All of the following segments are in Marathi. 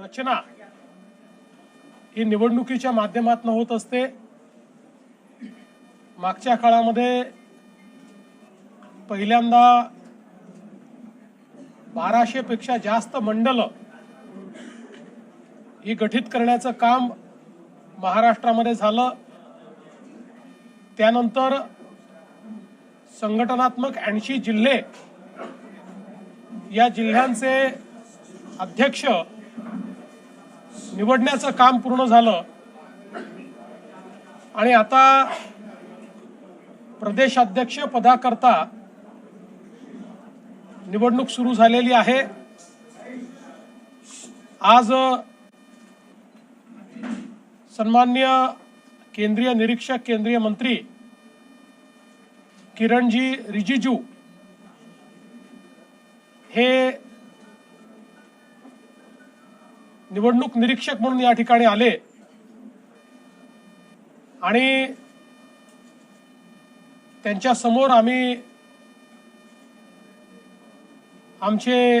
रचना ही निवडणुकीच्या माध्यमातून होत असते. मागच्या काळामध्ये पहिल्यांदा बाराशेपेक्षा जास्त मंडल ही गठीत करण्याचं काम महाराष्ट्रामध्ये झालं. त्यानंतर संघटनात्मक ऐंशी जिल्हे या जिल्ह्यांचे अध्यक्ष निवडण्याचं काम पूर्ण झालं. आणि आता प्रदेशाध्यक्ष पदाकरता निवडणूक सुरू झालेली आहे. आज सन्मान्य केंद्रीय निरीक्षक केंद्रीय मंत्री किरणजी रिजिजू हे निवडणूक निरीक्षक म्हणून या ठिकाणी आले. आणि त्यांच्यासमोर आम्ही आमचे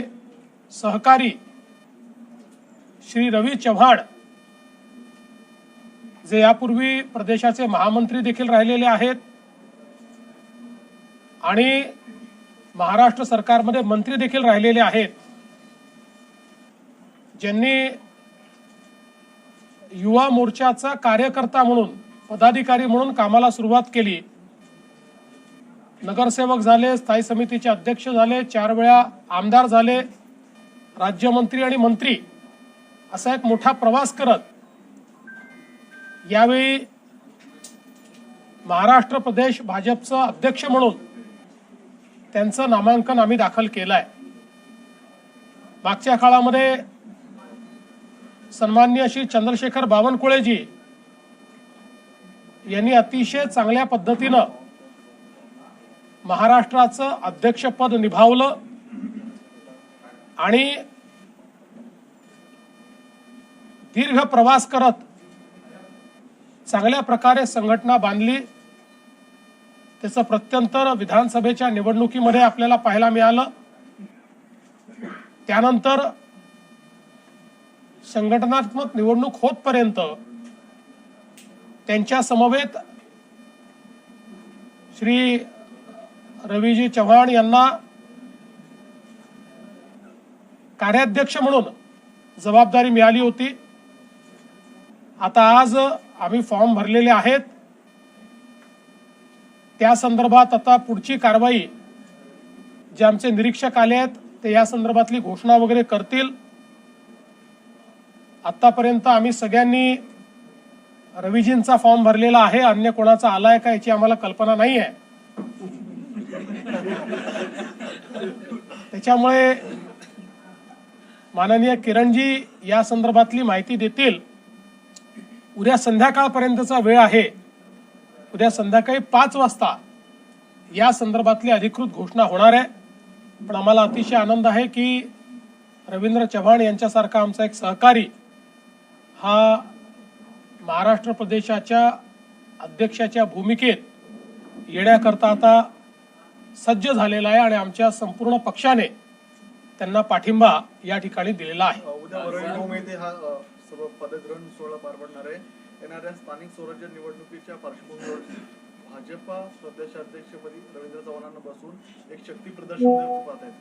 सहकारी श्री रवी चव्हाण जे यापूर्वी प्रदेशाचे महामंत्री देखील राहिलेले आहेत आणि महाराष्ट्र सरकारमध्ये मंत्री देखील राहिलेले आहेत. ज्यांनी युवा मोर्चाचा कार्यकर्ता म्हणून पदाधिकारी म्हणून कामाला सुरुवात केली. नगरसेवक झाले स्थायी समितीचे अध्यक्ष झाले चार वेळा आमदार झाले राज्यमंत्री आणि मंत्री असा एक मोठा प्रवास करत यावेळी महाराष्ट्र प्रदेश भाजपचं अध्यक्ष म्हणून त्यांचं नामांकन आम्ही दाखल केलं आहे मागच्या काळामध्ये सन्मान्य श्री चंद्रशेखर बावनकुळेजी यांनी अतिशय चांगल्या पद्धतीनं महाराष्ट्राचं अध्यक्षपद निभावलं आणि दीर्घ प्रवास करत चांगल्या प्रकारे संघटना बांधली. त्याचं प्रत्यंतर विधानसभेच्या निवडणुकीमध्ये आपल्याला पाहायला मिळालं. त्यानंतर संघटनात्मक निवडणूक होतपर्यंत त्यांच्या समवेत श्री रवीजी चव्हाण यांना कार्याध्यक्ष म्हणून जबाबदारी मिळाली होती. आता आज आम्ही फॉर्म भरलेले आहेत. त्या संदर्भात आता पुढची कारवाई जे आमचे निरीक्षक आले आहेत ते या संदर्भातली घोषणा वगैरे करतील. आतापर्यंत आम्ही सगळ्यांनी रवीजींचा फॉर्म भरलेला आहे. अन्य कोणाचा आलाय का याची आम्हाला कल्पना नाही आहे त्याच्यामुळे माननीय किरणजी या संदर्भातली माहिती देतील. उद्या संध्याकाळपर्यंतचा वेळ आहे. उद्या संध्याकाळी पाच वाजता या संदर्भातली अधिकृत घोषणा होणार आहे. पण आम्हाला अतिशय आनंद आहे की रवींद्र चव्हाण यांच्यासारखा आमचा एक सहकारी हा महाराष्ट्र प्रदेशाच्या अध्यक्षाच्या भूमिकेत येण्याकरता आता सज्ज झालेला आहे आणि आमच्या संपूर्ण पक्षाने त्यांना पाठिंबा या ठिकाणी दिलेला आहे उद्या वरळी नऊ मे ते हा सर्व पदग्रहण सोहळा पार पडणार आहे येणाऱ्या स्थानिक स्वराज्य निवडणुकीच्या पार्श्वभूमीवर भाजपा प्रदेशाध्यक्षपदी रवींद्र चव्हाणांना बसून एक शक्ती प्रदर्शन पाहत आहेत?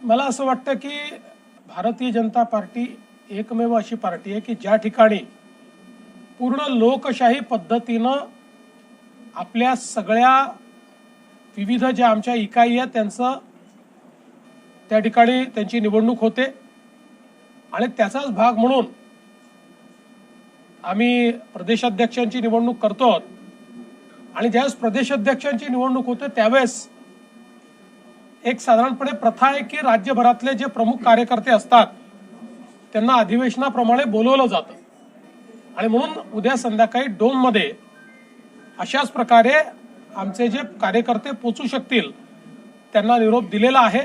मला असं वाटतं की भारतीय जनता पार्टी एकमेव अशी पार्टी आहे की ज्या ठिकाणी पूर्ण लोकशाही पद्धतीनं आपल्या सगळ्या विविध ज्या आमच्या इकाई आहेत त्यांचं त्या ठिकाणी त्यांची निवडणूक होते. आणि त्याचाच भाग म्हणून आम्ही प्रदेशाध्यक्षांची निवडणूक करतो. आणि ज्यावेळेस प्रदेशाध्यक्षांची निवडणूक होते त्यावेळेस एक साधारणपणे प्रथा आहे की राज्यभरातले जे प्रमुख कार्यकर्ते असतात त्यांना अधिवेशनाप्रमाणे बोलवलं जातं. आणि म्हणून उद्या संध्याकाळी डोममध्ये अशाच प्रकारे आमचे जे कार्यकर्ते पोचू शकतील त्यांना निरोप दिलेला आहे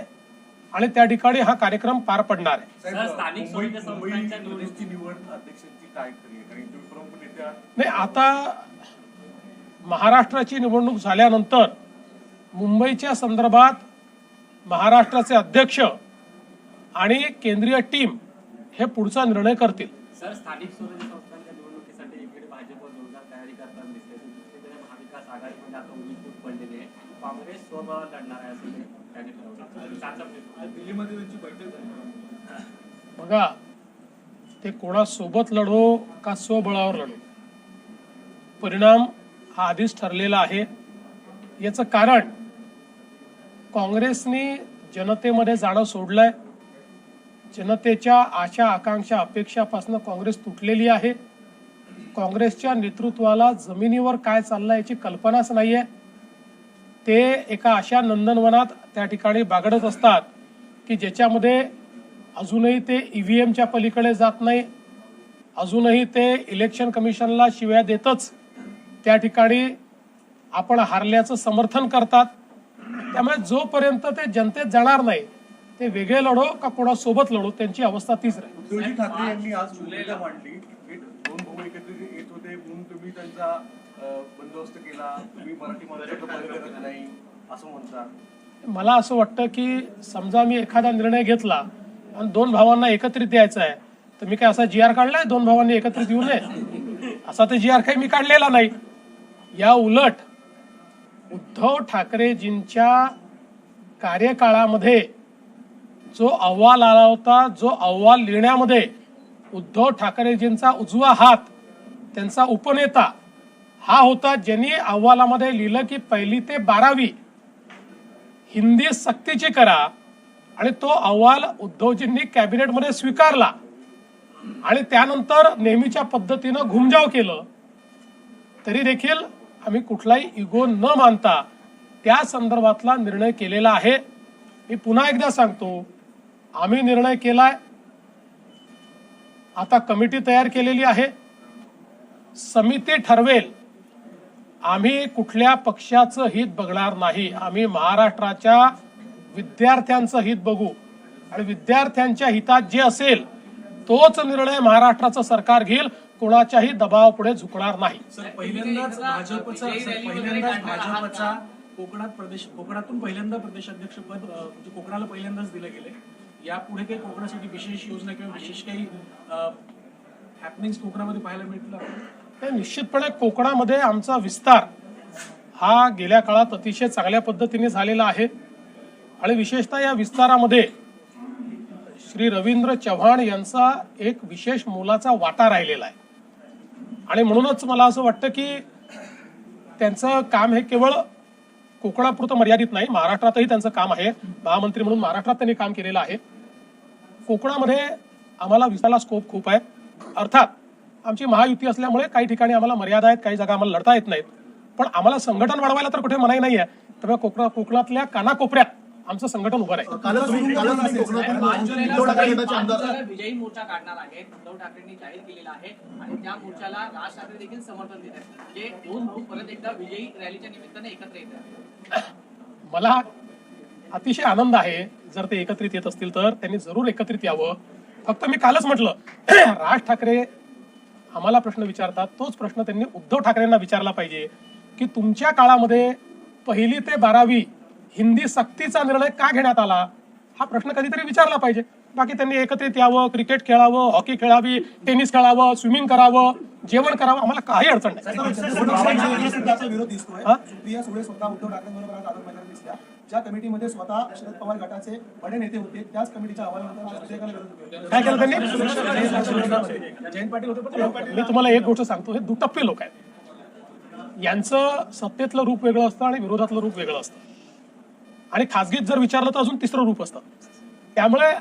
आणि त्या ठिकाणी हा कार्यक्रम पार पडणार आहे. नाही आता महाराष्ट्राची निवडणूक झाल्यानंतर मुंबईच्या संदर्भात महाराष्ट्राचे अध्यक्ष आणि केंद्रीय टीम हे पुढचा निर्णय करतील. सर स्थानिक स्वराज्य संस्थांच्या निवडणुकीसाठी एकीकडे भाजप जोरदार तयारी करताना दिसते तर दुसरीकडे महाविकास आघाडीमध्ये आता उभी फूट पडलेली आहे. काँग्रेस स्वबळात लढणार आहे असं ते त्यांनी ठरवलं. चाचपणी दिल्लीमध्ये त्यांची बैठक झाली. बघा ते कोणासोबत लढो का स्वबळावर लढो? परिणाम हा आधीच ठरलेला आहे. याचं कारण काँग्रेसने जनतेमध्ये जाणं सोडलंय. जनतेच्या आशा आकांक्षा अपेक्षापासून काँग्रेस तुटलेली आहे. काँग्रेसच्या नेतृत्वाला जमिनीवर काय चाललंय याची कल्पनाच नाहीये. ते एका अशा नंदनवनात त्या ठिकाणी बागडत असतात की ज्याच्यामध्ये अजूनही ते ईव्हीएमच्या पलीकडे जात नाही. अजूनही ते इलेक्शन कमिशनला शिव्या देतच त्या ठिकाणी आपण हारल्याचं समर्थन करतात. त्यामुळे जोपर्यंत ते जनतेत जाणार नाही ते वेगळे लढो का कोणासोबत लढो? त्यांची अवस्था तीच राहील. उद्धवजी ठाकरे यांनी आज भूमिका मांडली. दोन भाऊ एकत्रित येत होते म्हणून तुम्ही त्यांचा बंदोबस्त केला. तुम्ही मराठी माणसाचं नाही असं म्हणता. मला असं वाटतं की समजा मी एखादा निर्णय घेतला आणि दोन भावांना एकत्रित यायचं आहे तर मी काय असा जी आर काढलाय? दोन भावांनी एकत्रित येऊ नये? असा तर जी आर काही मी काढलेला नाही. या उलट उद्धव ठाकरेजींच्या कार्यकाळामध्ये जो अहवाल आला होता जो अहवाल लिहिण्यामध्ये उद्धव ठाकरेजींचा उजवा हात त्यांचा उपनेता हा होता ज्यांनी अहवालामध्ये लिहिलं की पहिली ते बारावी हिंदी सक्तीची करा आणि तो अहवाल उद्धवजींनी कॅबिनेटमध्ये स्वीकारला. आणि त्यानंतर नेहमीच्या पद्धतीनं घुमजाव केलं. तरी देखील आम्ही कुठलाही इगो न मानता त्या संदर्भातला निर्णय केलेला आहे. मी पुन्हा एकदा सांगतो आम्ही निर्णय केलाय. आता कमिटी तयार केलेली आहे. समिती ठरवेल. आम्ही कुठल्या पक्षाचं हित बघणार नाही. आम्ही महाराष्ट्राच्या विद्यार्थ्यांचं हित बघू. आणि विद्यार्थ्यांच्या हितात जे असेल तोच निर्णय महाराष्ट्राचं सरकार घेईल. कोणाच्याही दबावापुढे झुकणार नाही. सर पहिल्यांदाच भाजपचा सर, पहिल्यांदाच भाजपचा कोकणात प्रदेश कोकणातून पहिल्यांदा प्रदेशाध्यक्षपद अ, म्हणजे कोकणाला पहिल्यांदाच दिलं गेले यापुढे काही कोकणासाठी विशेष योजना किंवा विशेष काही हॅपनिंग कोकणामध्ये पाहायला मिळतील निश्चितपणे कोकणामध्ये आमचा विस्तार हा गेल्या काळात अतिशय चांगल्या पद्धतीने झालेला आहे. आणि विशेषतः या विस्तारामध्ये श्री रवींद्र चव्हाण यांचा एक विशेष मोलाचा वाटा राहिलेला आहे. आणि म्हणूनच मला असं वाटतं की त्यांचं काम हे केवळ कोकणापुरतं मर्यादित नाही. महाराष्ट्रातही त्यांचं काम आहे. महामंत्री म्हणून महाराष्ट्रात त्यांनी काम केलेलं आहे. कोकणामध्ये आम्हाला विसायला स्कोप खूप आहे. अर्थात आमची महायुती असल्यामुळे काही ठिकाणी आम्हाला मर्यादा आहेत काही जागा आम्हाला लढता येत नाहीत. पण आम्हाला संघटन वाढवायला तर कुठे मनाई नाही आहे त्यामुळे कोकणा कोकणातल्या कानाकोपऱ्यात आमचं संघटन उभं राहील. विजयी मोर्चा काढणार आहेत उद्धव ठाकरेंनी जाहीर केलेला आहे आणि त्या मोर्चाला राज ठाकरे देखील समर्थन देत आहेत. म्हणजे दोन भाऊ परत एकदा विजयी रॅलीच्या निमित्ताने एकत्र येत मला अतिशय आनंद आहे जर ते एकत्रित येत असतील तर त्यांनी जरूर एकत्रित यावं. फक्त मी कालच म्हटलं राज ठाकरे आम्हाला प्रश्न विचारतात तोच प्रश्न त्यांनी उद्धव ठाकरेंना विचारला पाहिजे की तुमच्या काळामध्ये पहिली ते बारावी हिंदी सक्तीचा निर्णय का घेण्यात आला? हा प्रश्न कधीतरी विचारला पाहिजे. बाकी त्यांनी एकत्रित यावं क्रिकेट खेळावं हॉकी खेळावी टेनिस खेळावं स्विमिंग करावं जेवण करावं आम्हाला काही अडचण नाही. ज्या कमिटीमध्ये स्वतः शरद पवार गटाचे बडे नेते होते त्याच कमिटीच्या अहवालानंतर. काय केलं त्यांनी? जयंत पाटील होते पण मी तुम्हाला एक गोष्ट सांगतो हे दुटप्पे लोक आहेत. यांचं सत्तेतलं रूप वेगळं असतं आणि विरोधातलं रूप वेगळं असतं. आणि खासगीत जर विचारलं तर अजून तिसरं रूप असतं. त्यामुळे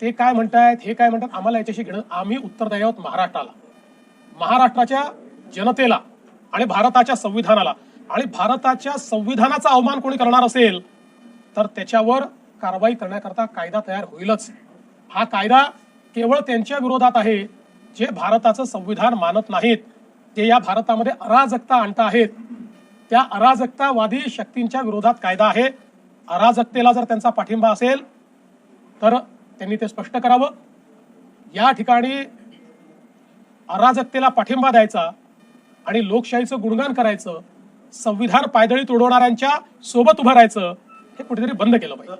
ते काय म्हणतायत हे काय म्हणतात आम्हाला याच्याशी घेणं आम्ही उत्तर आहोत महाराष्ट्राला. महाराष्ट्राच्या जनतेला आणि भारताच्या संविधानाला. आणि भारताच्या संविधानाचा अवमान कोणी करणार असेल तर त्याच्यावर कारवाई करण्याकरता कायदा तयार होईलच. हा कायदा केवळ त्यांच्या विरोधात आहे जे भारताचं संविधान मानत नाहीत. जे या भारतामध्ये अराजकता आणत आहेत. त्या अराजकतावादी शक्तींच्या विरोधात कायदा आहे. अराजकतेला जर त्यांचा पाठिंबा असेल तर त्यांनी ते स्पष्ट करावं. या ठिकाणी अराजकतेला पाठिंबा द्यायचा आणि लोकशाहीचं गुणगान करायचं संविधान पायदळी तोडवणाऱ्यांच्या सोबत उभं राहायचं हे कुठेतरी बंद केलं पाहिजे.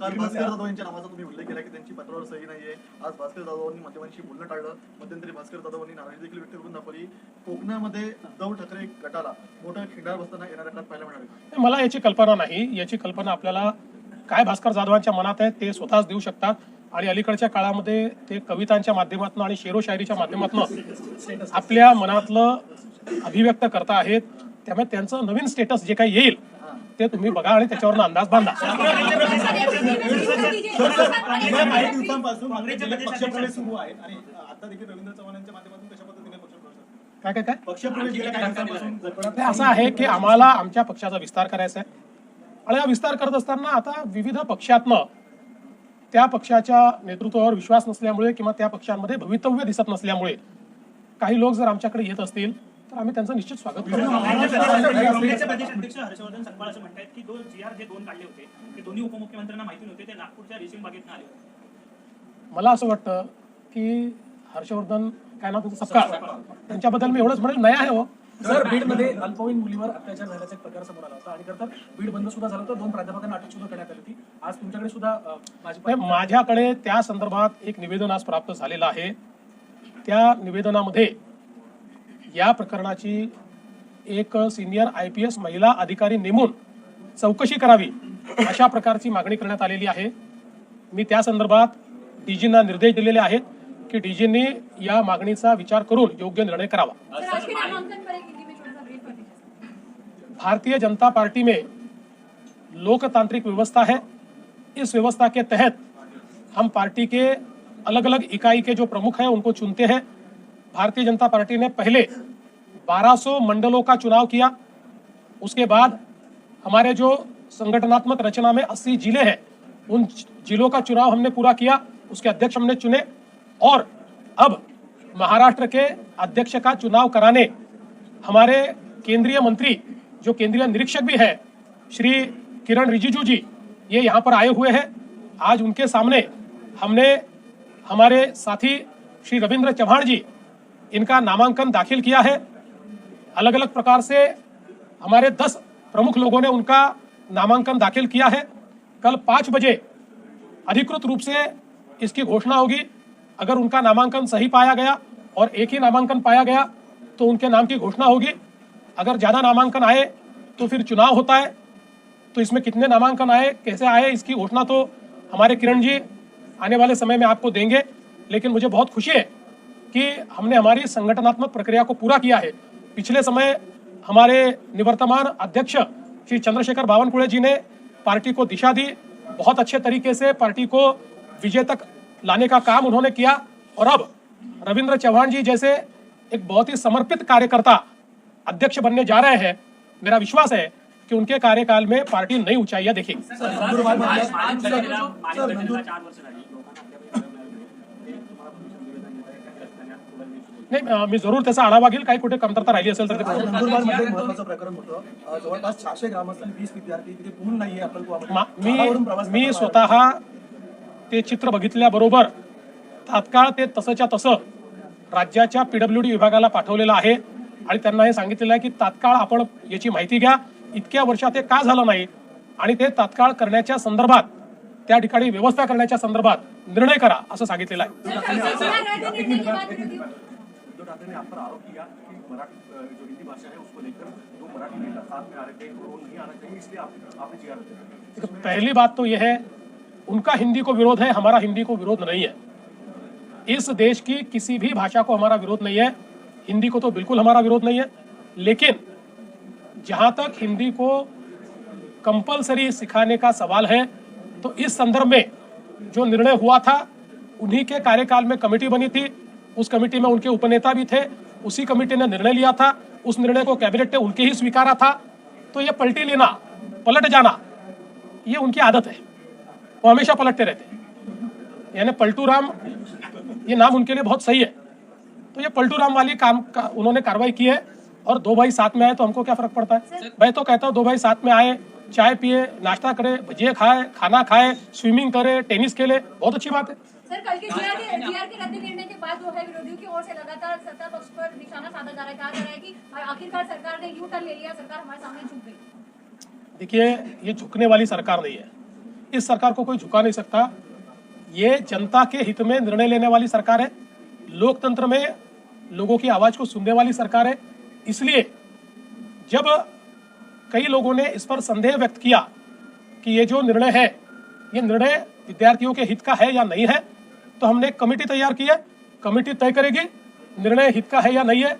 कोकणामध्ये उद्धव ठाकरे गटाला मोठा खिंडार बसताना मला याची कल्पना नाही. याची कल्पना आपल्याला काय भास्कर जाधवांच्या मनात आहे ते स्वतःच देऊ शकतात. आणि अलीकडच्या काळामध्ये ते कवितांच्या माध्यमातून आणि शेरो शायरीच्या माध्यमातून आपल्या मनातलं अभिव्यक्त करता आहेत. त्यामुळे त्यांचं नवीन स्टेटस जे काही येईल ते तुम्ही बघा आणि त्याच्यावरून अंदाज बांधा? काय काय काय? असं आहे की आम्हाला आमच्या पक्षाचा विस्तार करायचा आहे. आणि हा विस्तार करत असताना आता विविध पक्षातनं त्या पक्षाच्या नेतृत्वावर विश्वास नसल्यामुळे किंवा त्या पक्षांमध्ये भवितव्य दिसत नसल्यामुळे काही लोक जर आमच्याकडे येत असतील तर आम्ही त्यांचं निश्चित स्वागत करू काँग्रेसचे प्रदेश अध्यक्ष हर्षवर्धन सकपाळ असं म्हणतात की दोन जी आर जे दोन काढले होते. ते दोन्ही उपमुख्यमंत्र्यांना माहिती नव्हते ते नागपूरच्या रेशीम बागेतनं आले होते. मला असं वाटतं की हर्षवर्धन काय नाव तुमचं सपकाळ. त्यांच्याबद्दल मी एवढंच म्हणेल नया आहे हो. सर बीडमध्ये अल्पवयीन मुलीवर अत्याचार झाल्याचा एक प्रकार समोर आला होता. आणि खरं तर बीड बंद सुद्धा झालं होतं. दोन प्राध्यापकांना अटक सुद्धा करण्यात आली होती. आज तुमच्याकडे सुद्धा माझ्याकडे त्या संदर्भात एक निवेदन आज प्राप्त झालेलं आहे. त्या निवेदनामध्ये या प्रकरणाची एक सिनियर आय पी एस महिला अधिकारी नेमून चौकशी करावी अशा प्रकारची मागणी करण्यात आलेली आहे. मी त्या संदर्भात डीजींना निर्देश दिलेले आहेत की डीजींनी या मागणीचा विचार करून योग्य निर्णय करावा. भारतीय जनता पार्टी में लोकतांत्रिक व्यवस्था है। इस व्यवस्था के तहत हम पार्टी के अलग अलग इकाई के जो प्रमुख हैं, उनको चुनते हैं। भारतीय जनता पार्टी ने पहले 1200 मंडलों का चुनाव किया। उसके बाद हमारे जो संगठनात्मक रचना में 80 ज़िले हैं, उन जिलों का चुनाव हमने पूरा किया, उसके अध्यक्ष हमने चुने। और अब महाराष्ट्र के अध्यक्ष का चुनाव कराने हमारे केंद्रीय मंत्री जो केंद्रीय निरीक्षक भी है, श्री किरण रिजिजू जी, ये यहाँ पर आए हुए हैं। आज उनके सामने हमने हमारे साथी श्री रविंद्र चौहान जी, इनका नामांकन दाखिल किया है। अलग अलग प्रकार से हमारे दस प्रमुख लोगों ने उनका नामांकन दाखिल किया है। कल पाँच बजे अधिकृत रूप से इसकी घोषणा होगी। अगर उनका नामांकन सही पाया गया और एक ही नामांकन पाया गया तो उनके नाम की घोषणा होगी। अगर ज़्यादा नामांकन आए तो फिर चुनाव होता है। तो इसमें कितने नामांकन आए, कैसे आए, इसकी घोषणा तो हमारे किरण जी आने वाले समय में आपको देंगे। लेकिन मुझे बहुत खुशी है कि हमने हमारी संगठनात्मक प्रक्रिया को पूरा किया है। पिछले समय हमारे निवर्तमान अध्यक्ष श्री चंद्रशेखर बावनकुड़े जी ने पार्टी को दिशा दी। बहुत अच्छे तरीके से पार्टी को विजय तक लाने का काम उन्होंने किया। और अब रविंद्र चौहान जी जैसे एक बहुत ही समर्पित कार्यकर्ता अध्यक्ष बनने जा रहे हैं मेरा विश्वास है कि उनके कार्यकाल में पार्टी नई ऊंचाइयां देखेगी हे नाही मी जरूर त्याचा आढावा घेईल काही कुठे कमतरता राहिली असेल तर महत्वाचं प्रकरण होतं अं, जवळपास चारशे ग्रामस्थांनी वीस विद्यार्थी तिथे नाहीये मा- स्वतः ते चित्र बघितल्याबरोबर तात्काळ ते तसंच्या तसं राज्याच्या पीडब्ल्यू डी विभागाला पाठवलेलं आहे आणि त्यांना हे सांगितलेलं आहे की तात्काळ आपण याची माहिती घ्या. इतक्या वर्षात हे का झालं नाही? आणि ते तात्काळ करण्याच्या संदर्भात त्या ठिकाणी व्यवस्था करण्याच्या संदर्भात निर्णय करा असं सांगितलेलं आहे. पहली बात तो यह है उनका हिंदी को विरोध है हमारा हिंदी को विरोध नहीं है। इस देश की किसी भी भाषा को हमारा विरोध नहीं है। हिंदी को तो बिल्कुल हमारा विरोध नहीं है, लेकिन जहाँ तक हिंदी को कंपलसरी सिखाने का सवाल है तो इस संदर्भ में जो निर्णय हुआ था, उन्हीं के कार्यकाल में कमेटी बनी थी। उस कमेटी में उनके उपनेता भी थे, उसी कमेटी ने निर्णय लिया था। उस निर्णय को कैबिनेट ने उनके ही स्वीकारा था। तो ये पलटी लेना, पलट जाना, ये उनकी आदत है। वो हमेशा पलटते रहते यानी पलटू राम ये नाम उनके लिए बहुत सही है। तो ये पलटू राम वाली काम का उन्होंने कार्रवाई की है और दो भाई साथ में आए तो हमको क्या फ़र्क पड़ता है? मैं तो कहता हूँ दो भाई साथ में आए चाय पिए नाश्ता करे भजिए खाए खाना खाए स्विमिंग करे टेनिस खेले बहुत अच्छी बात है। सर कल के जीआर के जीआर के रद्द निर्णय के बाद जो है विरोधियों की ओर से लगातार सत्ता पक्ष पर निशाना साधा जा रहा है कहा जा रहा है कि आखिरकार सरकार ने यू टर्न ले लिया सरकार हमारे सामने झुक गई। देखिए ये झुकने वाली सरकार नहीं है। इस सरकार को कोई झुका नहीं सकता। ये जनता के हित में निर्णय लेने वाली सरकार है। लोकतंत्र में लोगों की आवाज़ को सुनने वाली सरकार है। इसलिए जब कई लोगों ने इस पर संदेह व्यक्त किया कि ये जो निर्णय है, ये निर्णय विद्यार्थियों के हित का है या नहीं है तो हमने कमेटी तैयार की है। कमेटी तय करेगी, निर्णय हित का है या नहीं है।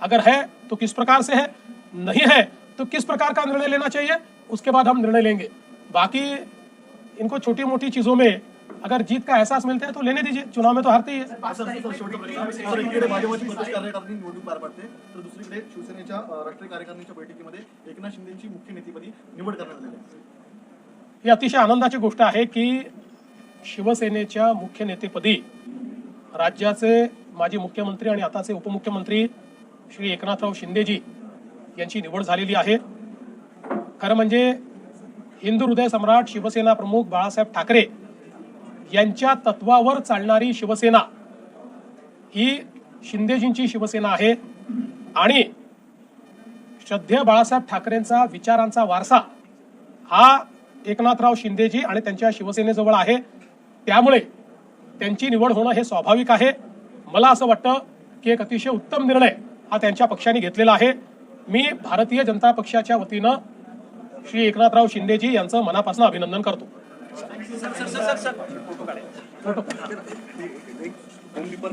अगर है तो किस प्रकार से है? नहीं है तो किस प्रकार का निर्णय लेना चाहिए? उसके बाद हम निर्णय लेंगे। बाकी इनको छोटी मोटी चीज़ों में अगर जीत का एहसास मिलता है तो लेने दीजिए। चुनाव में तो हारते ही है। दुसरीकडे शिवसेनेच्या राष्ट्रीय कार्यकारिणीच्या बैठकीमध्ये एकनाथ शिंदेची मुख्य नेतेपदी निवड करण्यात आलेली आहे. ही अतिशय आनंदाची गोष्ट आहे की शिवसेनेच्या मुख्य नेतेपदी राज्याचे माजी मुख्यमंत्री आणि आताचे उपमुख्यमंत्री श्री एकनाथराव शिंदेजी यांची निवड झालेली आहे. खरं म्हणजे हिंदू हृदय सम्राट शिवसेना प्रमुख बाळासाहेब ठाकरे यांच्या तत्वावर चालणारी शिवसेना. ही शिंदेजींची शिवसेना आहे. आणि श्रद्धेय बाळासाहेब ठाकरेंचा विचारांचा वारसा हा एकनाथराव शिंदेजी आणि त्यांच्या शिवसेनेजवळ आहे. त्यामुळे त्यांची निवड होणं हे स्वाभाविक आहे. मला असं वाटतं की एक अतिशय उत्तम निर्णय हा त्यांच्या पक्षाने घेतलेला आहे. मी भारतीय जनता पक्षाच्या वतीनं श्री एकनाथराव शिंदेजी यांचं मनापासून अभिनंदन करतो. Home department